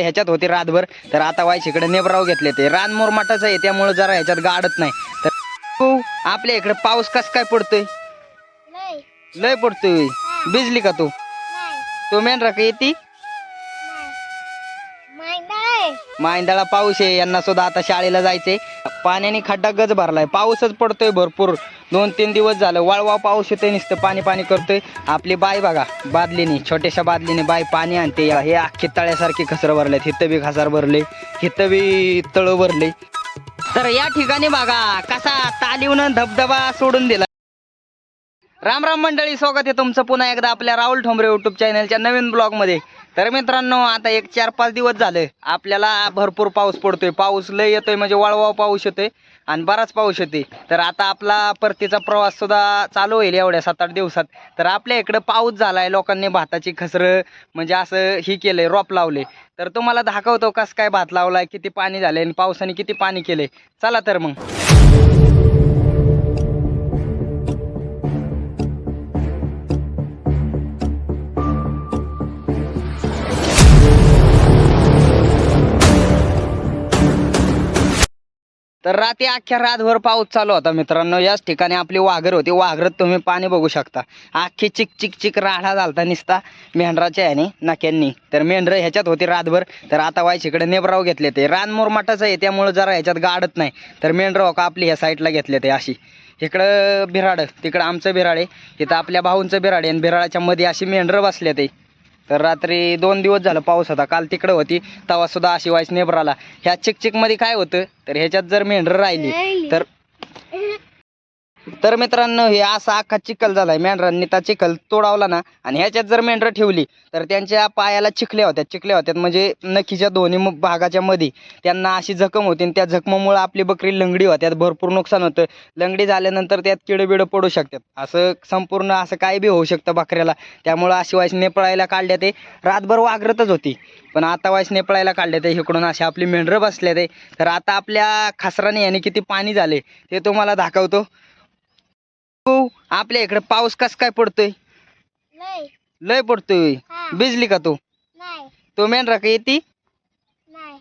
ह्याच्यात होते रातभर. तर आता वायच इकडे नेबराव घेतले ते. रान मोरमाटाचं आहे त्यामुळे जरा ह्याच्यात गाडत नाही. तर आपल्या इकडे पाऊस कस काय पडतोय? नाही. लय पडतोय. भिजली का तू? तू मेंढरा का येते? मांदळा पाऊस आहे यांना सुद्धा आता शाळेला जायचंय. पाण्याने खड्डा गज भरलाय. पाऊसच पडतोय भरपूर. दोन तीन दिवस झालं. वाळवा पाऊस येतोय नुसतं पाणी पाणी करतोय. आपली बाय बघा बादलीने छोट्याशा बादलीने बाय पाणी आणते. हे अख्खी तळ्यासारखी खसरं भरलेत. हिथं बी खसार भरले. हिथं बी तळ भरले. तर या ठिकाणी बघा कसा तालीवनं धबधबा सोडून दिला. राम राम मंडळी स्वागत आहे तुमचं पुन्हा एकदा आपल्या राहुल ठोंबरे युट्यूब चॅनलच्या नवीन ब्लॉगमध्ये तर मित्रांनो आता एक चार पाच दिवस झाले. आपल्याला भरपूर पाऊस पडतोय. पाऊस लय येतोय म्हणजे वळवा पाऊस येतोय आणि बराच पाऊस येते तर आता आपला परतीचा प्रवास सुद्धा चालू होईल एवढ्या सात आठ दिवसात. तर आपल्या इकडं पाऊस झालाय लोकांनी भाताची खसरं म्हणजे असं ही केलंय रोप लावले. तर तुम्हाला दाखवतो कस काय भात लावलाय किती पाणी झालंय आणि पावसाने किती पाणी केलंय. चला तर मग. तर रात्री अख्ख्या रातभर पाऊस चालू होता मित्रांनो. याच ठिकाणी आपली वाघर होती. वाघरत तुम्ही पाणी बघू शकता. अख्खी चिक चिक चिक राढा झालता निसता मेंढराच्या याने नाक्यांनी तर मेंढर ह्याच्यात होती रातभर. तर आता वायशीकडे नेबराव घेतले ते. रान मोरमाटाचं आहे त्यामुळे जरा ह्याच्यात गाडत नाही. तर मेंढरं हो का आपली ह्या साईडला घेतले ते अशी. इकडं भिराड तिकडं आमचं बिराड आहे. तिथं आपल्या भाऊंचं बिराड आहे आणि बिराडाच्या मध्ये अशी मेंढरं बसले ते. तर रात्री दोन दिवस झालं पाऊस होता. काल तिकडं होती तेव्हा सुद्धा अशी वाईस नेबराला ह्या चिकचिकमध्ये काय होतं? तर ह्याच्यात जर मेंढरं राहिली. तर तर मित्रांनो हे असा अख्खा चिखल झालाय. मेंढरांनी त्या चिखल तोडावला ना आणि ह्याच्यात जर मेंढरं ठेवली तर त्यांच्या पायाला चिखल्या होत्या चिखल्या होत्यात. म्हणजे नखीच्या दोन्ही भागाच्या मध्ये त्यांना अशी जखम होती आणि त्या जखमामुळे आपली बकरी लंगडी होत्यात. भरपूर नुकसान होतं. लंगडी झाल्यानंतर त्यात किडं बिडं पडू शकतात. असं संपूर्ण असं काय बी होऊ शकतं बकऱ्याला. त्यामुळं अशी वाईस नेपळायला काढल्या ते रातभर वागरतच होती. पण आता वाईस नेपळायला काढल्या ते इकडून अशी आपली मेंढरं बसल्या ते तर आता आपल्या खासराने याने किती पाणी झाले ते तुम्हाला दाखवतो. आपल्या इकडे पाऊस कस काय पडतोय? नाही. लय पडतोय हा. भिजली का तू? नाही. तो मेंढरा का येते? नाही.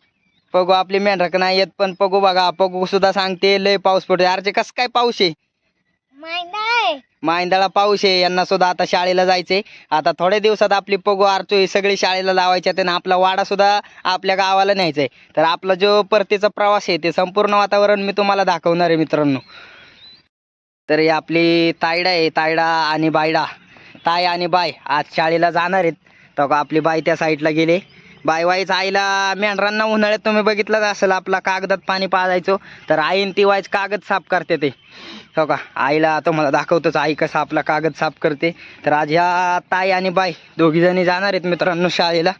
पगू आपली मेंढरा नाही येत पण पगू बघा पगू सुद्धा सांगते लय पाऊस पडतोय. अरे कस काय पाऊस आहे? मायंदाळा पाऊस आहे. यांना सुद्धा आता शाळेला जायचंय. आता थोड्या दिवसात आपली पगू आरचो ही सगळी शाळेला लावायच्या आणि आपला वाडा सुद्धा आपल्या गावाला न्यायचा आहे तर आपला जो परतीचा प्रवास आहे ते संपूर्ण वातावरण मी तुम्हाला दाखवणार आहे मित्रांनो. तर ही आपली तायडा आहे तायडा आणि बायडा. ताय आणि बाय आज शाळेला जाणार आहेत. तर का आपली बाई त्या साईडला गेले. बाय वाईच आईला मेंढरांना उन्हाळ्यात तुम्ही बघितलंच असेल आपला कागदात पाणी पाजायचो. तर आईन ती वाईच कागद साफ करते ते. हो का? आईला तुम्हाला दाखवतोच आई कसं आपला कागद साफ करते. तर आज ह्या ताई आणि बाई दोघी जणी जाणार आहेत मित्रांनो शाळेला.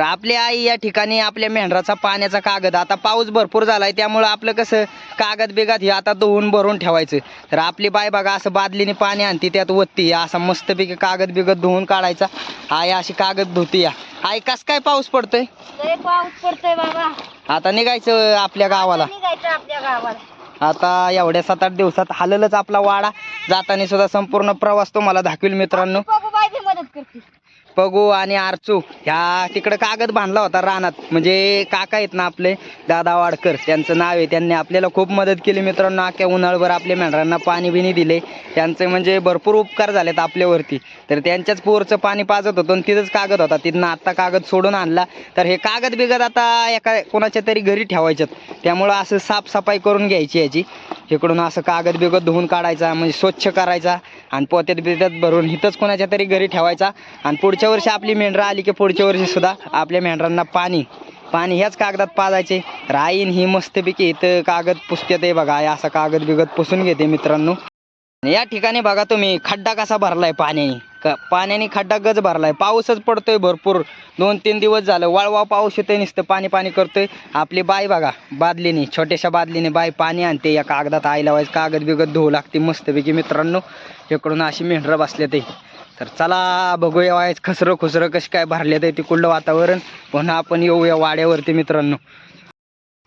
आपली आई या ठिकाणी आपल्या मेंढराचा पाण्याचा कागद आता पाऊस भरपूर झालाय त्यामुळं आपलं कसं कागद बिगात हे आता धुवून भरून ठेवायचं. तर आपली बाय बघा असं बादलीने पाणी आणते त्यात वत्ती असा मस्तपैकी कागद बिगत धुवून काढायचा. आई अशी कागद धुती या. आई कस काय पाऊस पडतोय? पाऊस पडतोय बाबा. आता निघायचं आपल्या गावाला. निघायचं आपल्या गावाला. आता एवढ्या सात आठ दिवसात हाललच आपला वाडा. जाताना सुद्धा संपूर्ण प्रवास तुम्हाला दाखवेल मित्रांनो. पगू आणि आरचू ह्या तिकडं कागद बांधला होता रानात. म्हणजे काका आहेत ना आपले दादा वाडकर त्यांचं नाव आहे. त्यांनी आपल्याला खूप मदत केली मित्रांनो. आख्या उन्हाळभर आपल्या मेंढरांना पाणी बिणी दिले. त्यांचे म्हणजे भरपूर उपकार झालेत आपल्यावरती. तर त्यांच्याच पोरचं पाणी पाजत होतं आणि तिथंच कागद होता. तिथनं आत्ता कागद सोडून आणला. तर हे कागद बिगद आता एका कोणाच्या तरी घरी ठेवायच्यात त्यामुळं असं साफसफाई करून घ्यायची याची इकडून असं कागद बिगद धुवून काढायचा म्हणजे स्वच्छ करायचा आणि पोत्यात बित्यात भरून इथंच कोणाच्या तरी घरी ठेवायचा आणि पुढच्या वर्षी आपली मेंढरा आली की पुढच्या वर्षी सुद्धा आपल्या मेंढरांना पाणी पाणी ह्याच कागदात पाजायचे. राईन ही मस्तपैकी इथं कागद पुसते ते बघा असा कागद बिगद पुसून घेते मित्रांनो. या ठिकाणी बघा तुम्ही खड्डा कसा भरलाय पाण्याने. पाण्याने खड्डा गज भरलाय. पाऊसच पडतोय भरपूर. दोन तीन दिवस झालं वाळवा पाऊस येतोय नुसतं पाणी पाणी करतोय. आपली बाई बघा बादलीने छोट्याशा बादलीने बाई पाणी आणते या कागदात. आई लावायचं कागद बिगद धुवू लागते मस्तपैकी मित्रांनो. इकडून अशी मेंढरं बसले ते तर चला बघूया वायच खसरं खुसरं कशी काय भरले ते तिकडलं वातावरण. पुन्हा आपण येऊया वाड्यावरती मित्रांनो.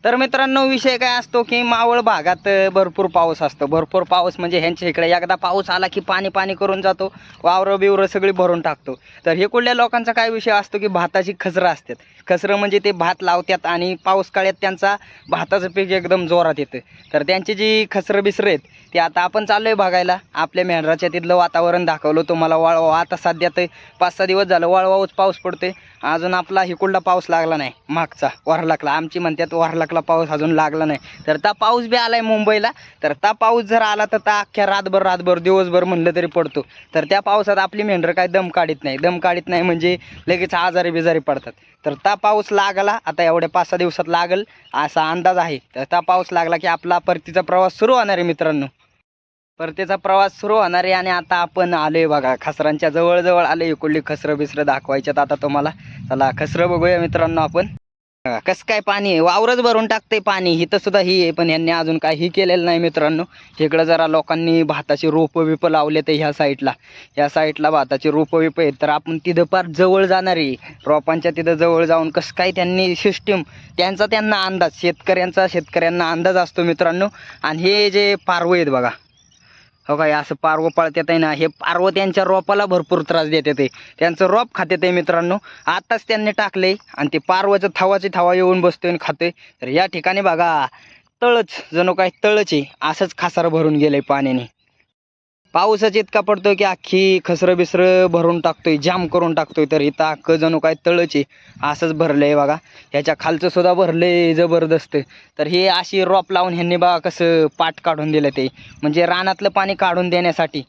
तर मित्रांनो विषय काय असतो की मावळ भागात भरपूर पाऊस असतो. भरपूर पाऊस म्हणजे ह्यांच्या इकडे एकदा पाऊस आला की पाणी पाणी करून जातो वावरं बिवरं सगळी भरून टाकतो. तर हे कुठल्या लोकांचा काय विषय असतो की भाताची खसरं असतात. खसरं म्हणजे ते भात लावतात आणि पाऊस काळ्यात त्यांचा भाताचं पीक एकदम जोरात येतं. तर त्यांची जी खसरं बिसरं आहेत ते आता आपण चाललो आहे बघायला. आपल्या मेंढराच्या तिथलं वातावरण दाखवलं तुम्हाला वळवा आता सध्या तर पाच सहा दिवस झालं वळवाऊच पाऊस पडतोय. अजून आपला हिकुडला पाऊस लागला नाही. मागचा वारलाकला. आमची म्हणतात वारलाकला पाऊस अजून लागला नाही. तर ता पाऊस बी आलाय मुंबईला. तर ता पाऊस जर आला तर ता अख्ख्या रातभर रातभर दिवसभर म्हणलं तरी पडतो. तर त्या पावसात आपली मेंढर काय दम काढीत नाही. दम काढीत नाही म्हणजे लगेच आजारी बिजारी पडतात. तर ता पाऊस लागला आता एवढ्या पाच सहा दिवसात लागल असा अंदाज आहे. तर ता पाऊस लागला की आपला परतीचा प्रवास सुरू होणार आहे मित्रांनो. परतीचा प्रवास सुरू होणार आहे आणि आता आपण आलोय बघा खसरांच्या जवळजवळ आले कुठली खसरं बिसरं दाखवायच्यात आता तुम्हाला. चला खसरं बघूया मित्रांनो आपण. कसं काय पाणी आहे? वावरच भरून टाकते पाणी. हिथं सुद्धा ही आहे पण यांनी अजून काही केलेलं नाही मित्रांनो. इकडं जरा लोकांनी भाताची रोपं बिपं लावले तर ह्या साईडला. ह्या साईडला भाताची रोपं बिपं आहेत. तर आपण तिथं फार जवळ जाणार आहे. रोपांच्या तिथं जवळ जाऊन कसं काय त्यांनी सिस्टीम त्यांचा त्यांना अंदाज शेतकऱ्यांचा शेतकऱ्यांना अंदाज असतो मित्रांनो. आणि हे जे पारवं आहेत बघा. हो काय असं पारवं पाळतात आहे ना हे पारवं त्यांच्या रोपाला भरपूर त्रास देते ते. त्यांचं रोप खाते ते मित्रांनो. आताच त्यांनी टाकले आणि ते पारवाचं थवाची थवा येऊन बसतोय आणि खातोय तर या ठिकाणी बघा तळच जणू काय तळच आहे असंच खासार भरून गेलंय पाण्याने. पाऊसच इतका पडतोय की अख्खी खसरं बिसरं भरून टाकतोय जाम करून टाकतोय तर इथं अख्खं जणू काय तळच आहे. असंच आहे बघा. ह्याच्या खालचं सुद्धा आहे जबरदस्त. तर हे अशी रोप लावून ह्यांनी बघा कसं पाट काढून दिलं ते. म्हणजे रानातलं पाणी काढून देण्यासाठी.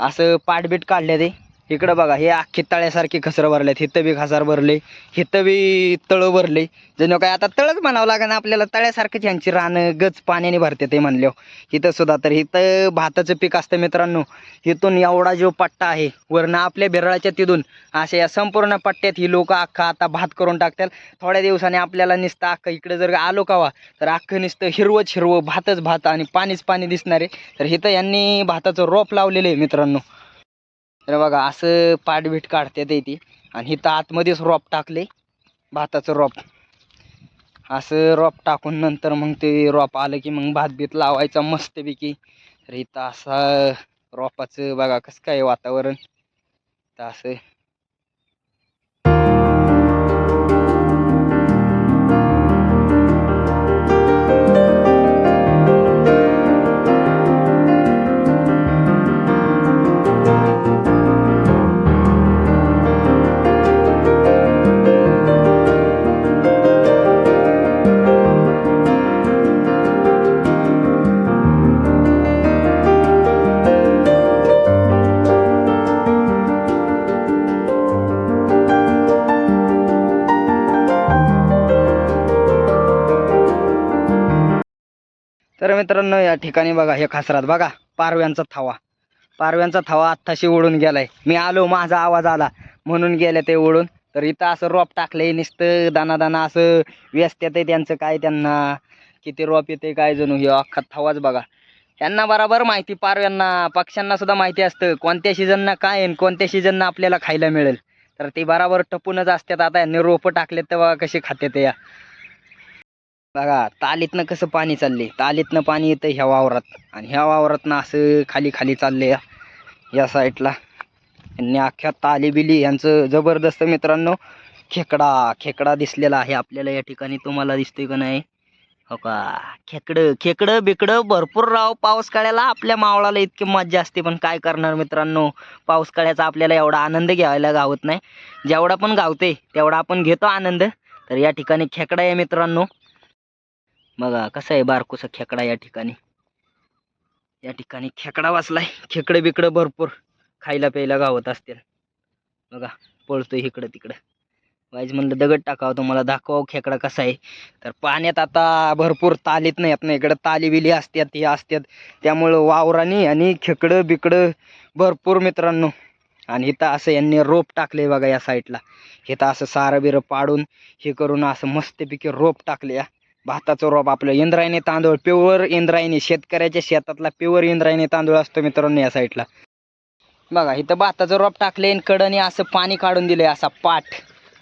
असं पाटबीट काढलं ते. इकडं बघा हे अख्खे तळ्यासारखे खसरं भरलेत. हिथं बी खासार भरले हिथं बी तळं भरले. जणू काय आता तळच म्हणावं लागेल आपल्याला. तळ्यासारखंच यांची रानं गच पाण्याने भरते ते म्हणल्यावर. इथं सुद्धा तर इथं भाताचं पीक असतं मित्रांनो. इथून एवढा जो पट्टा आहे वरनं आपल्या बिरळाच्या तिथून अशा या संपूर्ण पट्ट्यात ही लोक अख्खा आता भात करून टाकतात. थोड्या दिवसांनी आपल्याला नुसतं अख्खं इकडे जर आलो कावा तर अख्खं निसतं हिरवंच हिरवं भातच भात आणि पाणीच पाणी दिसणार. आहे तर इथं यांनी भाताचं रोप लावलेलं आहे मित्रांनो. तर बघा असं पाठबीट काढतात ती आणि इथं आतमध्येच रोप टाकले भाताचं रोप. असं रोप टाकून नंतर मग ते रोप आलं की मग भात बीत लावायचा मस्तपैकी. तर इथं असं रोपाचं बघा कसं काय वातावरण. तर असं मित्रांनो या ठिकाणी बघा हे खासरात बघा पारव्यांचा थावा. पारव्यांचा थावा आत्ताशी उडून गेलाय. मी आलो माझा आवाज आला. म्हणून गेले ते उडून. तर इथं असं रोप टाकलंय नुसतं दाना दाना असं व्यस्त येते त्यांचं काय त्यांना. किती रोप येते काय जणू हे अख्खा थावाच बघा. यांना बराबर माहिती पारव्यांना पक्ष्यांना सुद्धा माहिती असतं. कोणत्या सीझनना काय आहे कोणत्या सीझनना आपल्याला खायला मिळेल. तर ते बराबर टपूनच असतात आता. यांनी रोपं टाकलेत तेव्हा कशी खाते ते या. बघा तालीतनं कसं पाणी चालले तालीतनं पाणी येतं ह्या वावरात. आणि ह्या वावरातनं असं खाली खाली चालले या या साईडला. आणि अख्ख्या ताली बिली यांचं जबरदस्त मित्रांनो खेकडा खेकडा दिसलेला आहे आपल्याला या ठिकाणी. तुम्हाला दिसतोय का नाही? हो का? खेकडं खेकडं बिकडं भरपूर राव. पाऊस काळ्याला आपल्या मावळाला इतकी मज्जा असते. पण काय करणार मित्रांनो? पाऊस काळ्याचा आपल्याला एवढा आनंद घ्यायला गावत नाही. जेवढा पण गावते तेवढा आपण घेतो आनंद. तर या ठिकाणी खेकडा आहे मित्रांनो. बघा कसं आहे बारकोसा खेकडा या ठिकाणी? या ठिकाणी खेकडा वाचलाय. खेकडे बिकडं भरपूर खायला प्यायला गावत असतील. बघा पळतोय इकडं तिकडं. वाईज म्हणलं दगड टाकावं तुम्हाला दाखवावं खेकडा कसा आहे. तर पाण्यात आता भरपूर तालीत नाही येत इकडं ताली बिली असतात हे असतात. त्यामुळं वावरानी आणि खेकडं बिकडं भरपूर मित्रांनो. आणि इथं असं यांनी रोप टाकले बघा या साईडला इथं असं सारं बिरं पाडून हे करून असं मस्तपैकी रोप टाकले या भाताचं रोप आपलं. इंद्रायणी तांदूळ प्युअर इंद्रायणी. शेतकऱ्याच्या शेतातला प्युअर इंद्रायणी तांदूळ असतो मित्रांनो या साईडला बघा इथं भाताचं रोप टाकले आणि कडनी असं पाणी काढून दिलंय असा पाठ.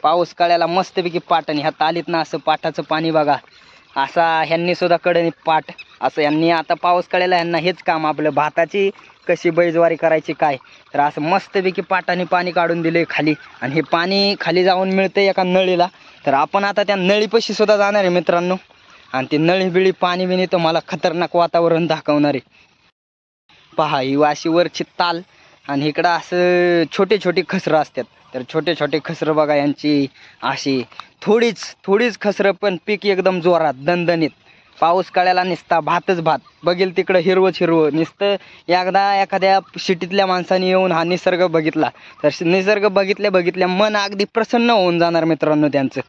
पाऊस काळ्याला मस्तपैकी पाट आणि ह्या तालीतनं असं पाटाचं पाणी बघा. असा ह्यांनी सुद्धा कडणी पाठ असं यांनी आता पाऊस कळेला यांना हेच काम आपलं भाताची कशी बैजवारी करायची काय? तर असं मस्तपैकी पाटाने पाणी काढून दिले खाली आणि हे पाणी खाली जाऊन मिळतं एका नळीला. तर आपण आता त्या नळीपाशी सुद्धा जाणार आहे मित्रांनो. आणि ते नळी बिळी पाणी बिणी मला खतरनाक वातावरण दाखवणार आहे. पहा ही अशी वरची ताल आणि इकडं असं छोटे छोटे खसरं असतात. तर छोटे छोटे खसरं बघा यांची अशी थोडीच थोडीच खसरं पण पीक एकदम जोरात दणदणीत. पाऊस कळ्याला निसता भातच भात. बघेल तिकडं हिरवंच हिरवं नुसतं एकदा एखाद्या सिटीतल्या माणसाने येऊन हा निसर्ग बघितला. तर निसर्ग बघितल्या बघितल्या मन अगदी प्रसन्न होऊन जाणार मित्रांनो त्यांचं.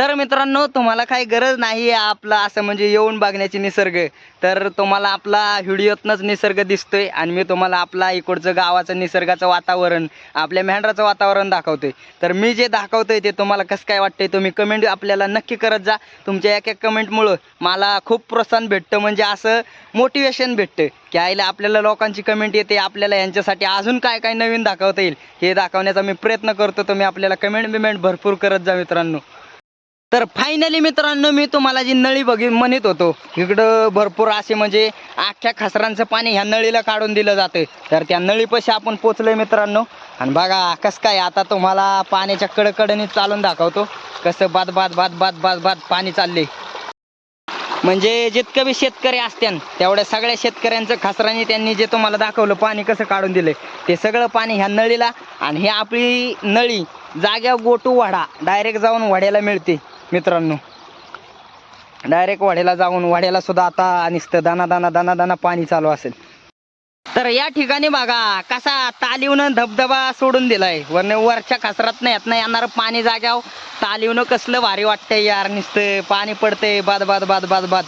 तर मित्रांनो तुम्हाला काही गरज नाही आहे आपला असं म्हणजे येऊन बघण्याची निसर्ग. तर तुम्हाला आपला व्हिडिओतनंच निसर्ग दिसतोय आणि मी तुम्हाला आपला इकडचं गावाचं निसर्गाचं वातावरण आपल्या मेंढराचं वातावरण दाखवतोय. तर मी जे दाखवतोय ते तुम्हाला कसं काय वाटतंय तुम्ही कमेंट आपल्याला नक्की करत जा. तुमच्या एक एक कमेंटमुळं मला खूप प्रोत्साहन भेटतं. म्हणजे असं मोटिवेशन भेटतं की आईला आपल्याला लोकांची कमेंट येते आपल्याला यांच्यासाठी अजून काय काय नवीन दाखवता येईल हे दाखवण्याचा मी प्रयत्न करतो. तुम्ही आपल्याला कमेंट बिमेंट भरपूर करत जा मित्रांनो. तर फायनली मित्रांनो मी तुम्हाला जी नळी बघी म्हणत होतो इकडं भरपूर असे म्हणजे अख्ख्या खसरांचं पाणी ह्या नळीला काढून दिलं जातं तर त्या नळीपाशी आपण पोचलोय मित्रांनो. आणि बघा कसं काय आता तुम्हाला पाण्याच्या कडकडनी चालून दाखवतो. कसं बाद बाद बाद बाद बाद बाद पाणी चालले म्हणजे जितकं बी शेतकरी असत्यान तेवढ्या सगळ्या शेतकऱ्यांचं खसरांनी त्यांनी जे तुम्हाला दाखवलं पाणी कसं काढून दिलं ते सगळं पाणी ह्या नळीला. आणि ही आपली नळी जाग्या गोटू वाडा डायरेक्ट जाऊन वाड्याला मिळते. मित्रांनो डायरेक्ट वाड्याला जाऊन वाड्याला सुद्धा आता निसत दाना दाना दाना दाना पाणी चालू असेल. तर या ठिकाणी बघा कसा तालीवनं धबधबा सोडून दिलाय. वरनं वरच्या खसरात नाही नाही येणार पाणी जाग्यावर. तालीवनं कसलं भारी वाटतंय यार निसतं पाणी पडतंय. बाद बाद बाद बाद बाद.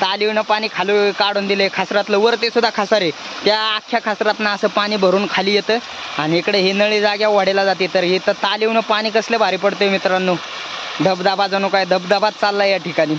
तालीवनं पाणी खालू काढून दिले खसरातलं वर ते सुद्धा खसार. आहे त्या अख्ख्या खसरातनं असं पाणी भरून खाली येतं. आणि इकडे हे नळी जाग्या वाढीला जाते. तर हे तर तालीवनं पाणी कसलं भारी पडतंय मित्रांनो. धबधबा जणू काय धबधबाच चाललाय या ठिकाणी.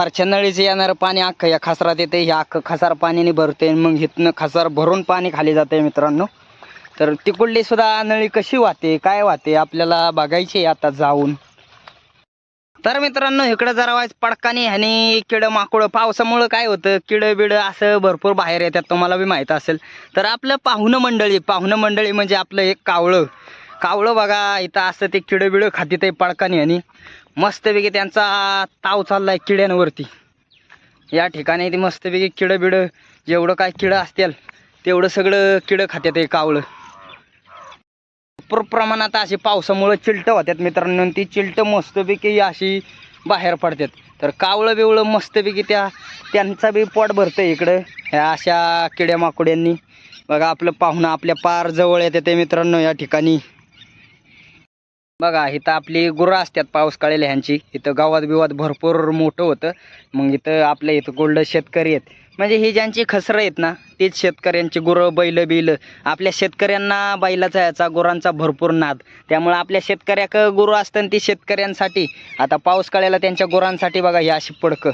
वरच्या नळीचं येणारं पाणी अख्खं या खासरात येते हे अख्खं खसार पाण्याने भरते मग इथनं खसार भरून पाणी खाली जाते मित्रांनो. तर तिकडली सुद्धा नळी कशी वाहते काय वाहते आपल्याला बघायची आहे आता जाऊन. तर मित्रांनो इकडं जरा वाईस पडकाने आणि किड माकुड. पावसामुळं काय होतं किडं बिडं असं भरपूर बाहेर येतात तुम्हाला बी माहीत असेल. तर आपलं पाहुणं मंडळी पाहुणं मंडळी म्हणजे आपलं एक कावळं. कावळं बघा इथं असं ते किडं बिडं खाती ते पडकाने आणि. मस्तपैकी त्यांचा ताव चाललाय किड्यांवरती. या ठिकाणी ते मस्तपैकी किडं बिडं जेवढं काय किडं असतील तेवढं सगळं किडं खात्यात हे कावळं. भरपूर प्रमाणात अशी पावसामुळं चिलटं होतात मित्रांनो ती चिलटं मस्तपैकी अशी बाहेर पडतात तर कावळं बिवळं मस्तपैकी त्या त्यांचा बी पोट भरतं इकडं ह्या अशा किड्या माकुड्यांनी. बघा आपलं पाहुणं आपल्या पार जवळ येते ते मित्रांनो या ठिकाणी. बघा इथं आपली गुरं असतात पाऊस काळेल ह्यांची. इथं गावात बिवात भरपूर मोठं होतं. मग इथं आपल्या इथं गोल्ड शेतकरी आहेत. म्हणजे ही ज्यांची खसरं आहेत ना तीच शेतकऱ्यांची गुरं बैल बिल. आपल्या शेतकऱ्यांना बैलाचा याचा गुरांचा भरपूर नाद. त्यामुळं आपल्या शेतकऱ्याक गुरु असतं ती शेतकऱ्यांसाठी. आता पाऊस काळेला त्यांच्या गुरांसाठी बघा ही अशी पडकं.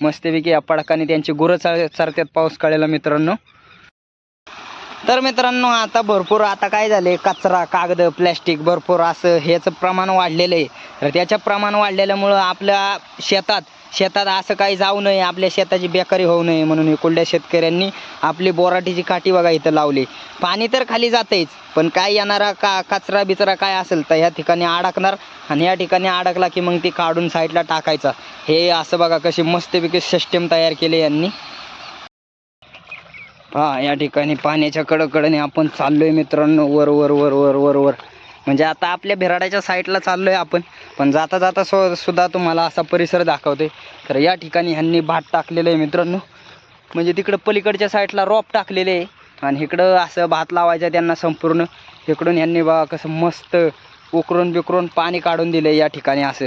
मस्तपैकी या पडकाने त्यांची गुरं चाल चरतात पाऊस काळेला मित्रांनो. तर मित्रांनो आता भरपूर आता काय झाले कचरा कागद प्लॅस्टिक भरपूर असं ह्याचं प्रमाण वाढलेलं आहे. तर त्याचं प्रमाण वाढलेल्यामुळं आपल्या शेतात शेतात असं काही जाऊ नये आपल्या शेताची बेकारी होऊ नये म्हणून कुठल्या शेतकऱ्यांनी आपली बोराटीची काठी बघा इथं लावली. पाणी तर खाली जातेच पण काय येणारा का कचरा बिचरा काय असेल तर ह्या ठिकाणी अडकणार आणि या ठिकाणी अडकला की मग ती काढून साईडला टाकायचा. हे असं बघा कशी मस्तपैकी सिस्टीम तयार केली यांनी. हा या ठिकाणी पाण्याच्या कडकडने आपण चाललोय मित्रांनो. वर वर वर वर वर वर. म्हणजे आता आपल्या भिराडाच्या साईडला चाललोय आपण. पण जाता जाता सु सुद्धा तुम्हाला असा परिसर दाखवते तर या ठिकाणी ह्यांनी भात टाकलेलं आहे मित्रांनो. म्हणजे तिकडं पलीकडच्या साईडला रॉप टाकलेले आहे. आणि इकडं असं भात लावायचं त्यांना संपूर्ण. इकडून ह्यांनी बा कसं मस्त उकरून बिकरून पाणी काढून दिलं या ठिकाणी असं.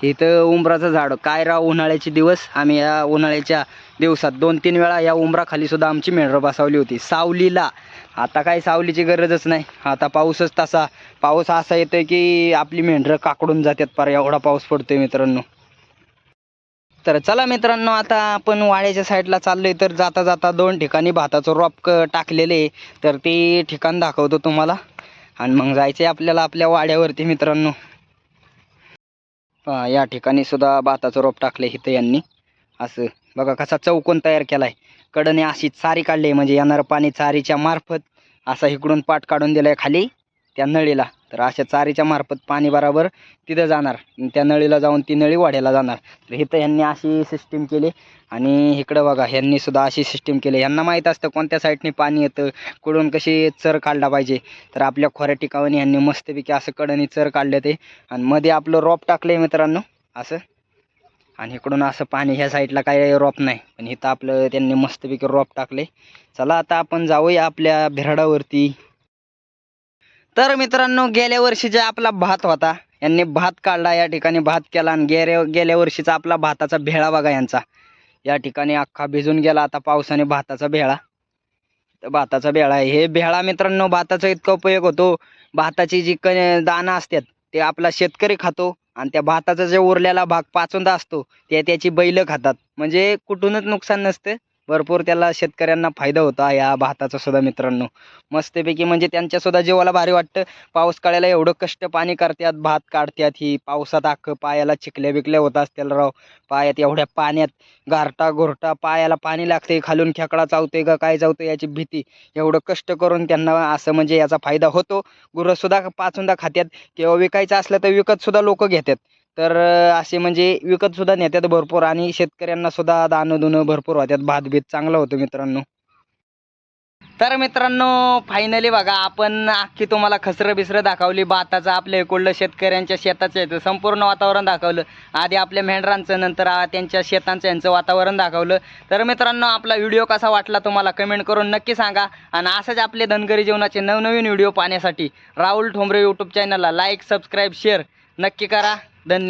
इथं उंबराचं झाड. काय राव उन्हाळ्याचे दिवस? आम्ही या उन्हाळ्याच्या दिवसात दोन तीन वेळा या उंबराखाली सुद्धा आमची मेंढरं बसवली होती. सावलीला. आता काय सावलीची गरजच नाही. आता पाऊसच तसा. पाऊस असा येतोय की आपली मेंढरं काकडून जातात पार एवढा पाऊस पडतोय मित्रांनो. तर चला मित्रांनो आता आपण वाड्याच्या साईडला चाललोय. तर जाता जाता दोन ठिकाणी भाताचं रोप टाकलेले तर ते ठिकाण दाखवतो तुम्हाला. आणि मग जायचं आहे आपल्याला आपल्या वाड्यावरती मित्रांनो. या ठिकाणी सुद्धा भाताचं रोप टाकले इथं यांनी. असं बघा कसा चौकोन तयार केलाय. कडने अशी चारी काढली म्हणजे येणारं पाणी चारीच्या मार्फत असा इकडून पाट काढून दिलाय खाली त्या नळीला. तर अशा चारीच्या मार्फत पाणी बराबर तिथं जाणार. त्या नळीला जाऊन ती नळी वाढायला जाणार. तर इथं ह्यांनी अशी सिस्टीम केली. आणि इकडं बघा ह्यांनी सुद्धा अशी सिस्टीम केली. ह्यांना माहीत असतं कोणत्या साईडने पाणी येतं कुडून कशी चर काढला पाहिजे. तर आपल्या खोऱ्या टिकावणी ह्यांनी मस्तपैकी असं कडनी चर काढले ते. आणि मध्ये आपलं रोप टाकलं आहे मित्रांनो असं. आणि इकडून असं पाणी ह्या साईडला काय रोप नाही. पण इथं आपलं त्यांनी मस्तपैकी रोप टाकले चला आता आपण जाऊया आपल्या बिराडावरती तर मित्रांनो गेल्या वर्षीचा आपला भात होता यांनी भात काढला. या ठिकाणी भात केला आणि गेल्या गेल्या वर्षीचा आपला भाताचा भेळा बघा यांचा. या ठिकाणी अख्खा भिजून गेला आता पावसाने भाताचा भेळा. तर भाताचा भेळा आहे. हे भेळा मित्रांनो भाताचा इतका उपयोग होतो. भाताची जी क दाणं असतात ते आपला शेतकरी खातो आणि त्या भाताचा जे उरलेला भाग पाचोंदा असतो ते त्याची बैलं खातात. म्हणजे कुठूनच नुकसान नसतं. भरपूर त्याला शेतकऱ्यांना फायदा होता या भाताचा सुद्धा मित्रांनो. मस्तपैकी म्हणजे त्यांच्यासुद्धा जीवाला भारी वाटतं. पाऊस काळायला एवढं कष्ट पाणी करतात भात काढतात ही पावसात आख पायाला चिकल्या बिकल्या होत असतील राव. पायात एवढ्या पाण्यात गारटा घोरटा पायाला पाणी लागते खालून खेकडा चावते का काय चावते याची भीती. एवढं कष्ट करून त्यांना असं म्हणजे याचा फायदा होतो. गुरंसुद्धा पाचूनदा खात्यात. किंवा विकायचं असलं तर विकतसुद्धा लोक घेतात. तर असे म्हणजे विकत सुद्धा नेतात भरपूर आणि शेतकऱ्यांना सुद्धा दाणं दुणं भरपूर होत्यात. भात बीत चांगला होतो मित्रांनो. तर मित्रांनो फायनली बघा आपण अख्खी तुम्हाला खसरं बिसरं दाखवली. भाताचं आपल्या इकडलं शेतकऱ्यांच्या शेताचं येतं संपूर्ण वातावरण दाखवलं. आधी आपल्या मेंढरांचं नंतर त्यांच्या शेतांचं यांचं वातावरण दाखवलं. तर मित्रांनो आपला व्हिडिओ कसा वाटला तुम्हाला कमेंट करून नक्की सांगा. आणि असंच आपले धनगरी जीवनाचे नवनवीन व्हिडिओ पाहण्यासाठी राहुल ठोंबरे यूट्यूब चॅनलला लाईक सबस्क्राईब शेअर नक्की करा. धन्यवाद.